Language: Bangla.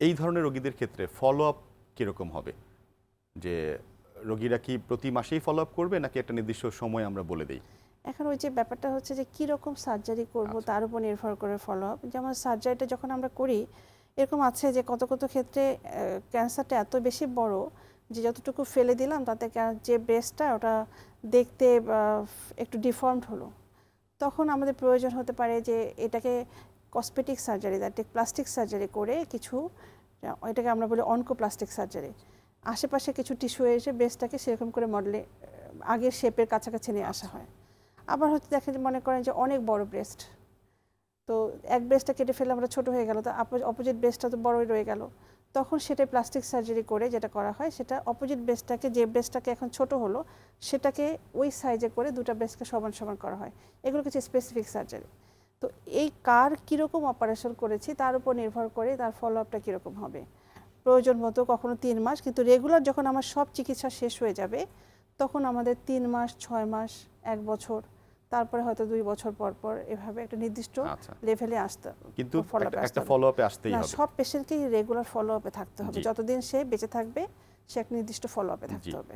এই ধরনের রোগীদের ক্ষেত্রে ফলো আপ কীরকম হবে? যে রোগীরা কি প্রতি মাসেই ফলো আপ করবে নাকি একটা নির্দিষ্ট সময় আমরা বলে দিই? এখন ওই যে ব্যাপারটা হচ্ছে যে কীরকম সার্জারি করব আচ্ছা। তার উপর নির্ভর করে ফলো আপ যেমন সার্জারিটা যখন আমরা করি এরকম আছে যে কত কত ক্ষেত্রে ক্যান্সারটা এত বেশি বড় যে যতটুকু ফেলে দিলাম তাতে যে ব্রেস্টটা ওটা দেখতে একটু ডিফর্মড হলো। তখন আমাদের প্রয়োজন হতে পারে যে এটাকে cosmetic surgery that plastic surgery করে কিছু এটাকে আমরা বলি অনকোপ্লাস্টিক সার্জারি আশেপাশে কিছু টিস্যু এসে ব্রেস্টটাকে সেরকম করে মডেলে আগের শেপের কাছাকাছি নিয়ে আসা হয়। আবার হচ্ছে দেখেন মনে করেন যে অনেক বড় ব্রেস্ট তো এক ব্রেস্টটা কেটে ফেলে আমরা ছোট হয়ে গেল, তো অপোজিট ব্রেস্টটা তো বড়ই রয়ে গেল। তখন সেটাই প্লাস্টিক সার্জারি করে যেটা করা হয়, সেটা অপোজিট ব্রেস্টটাকে যে ব্রেস্টটাকে এখন ছোট হলো, সেটাকে ওই সাইজে করে দুটো ব্রেস্টকে সমান সমান করা হয়। এগুলো কিছু স্পেসিফিক সার্জারি তো এই কার কীরকম অপারেশন করেছি তার উপর নির্ভর করে তার ফলো আপটা কীরকম হবে। প্রয়োজন মতো কখনো তিন মাস কিন্তু রেগুলার যখন আমার সব চিকিৎসা শেষ হয়ে যাবে তখন আমাদের তিন মাস ছয় মাস এক বছর তারপরে হয়তো দুই বছর পর পর এভাবে একটা নির্দিষ্ট আচ্ছা। লেভেলে আসতে কিন্তু একটা- আসতে ফলো আপে আসতেই হবে। সব পেশেন্টকেই রেগুলার ফলো আপে থাকতে হবে। যতদিন সে বেঁচে থাকবে সে এক নির্দিষ্ট ফলো আপে থাকতে হবে।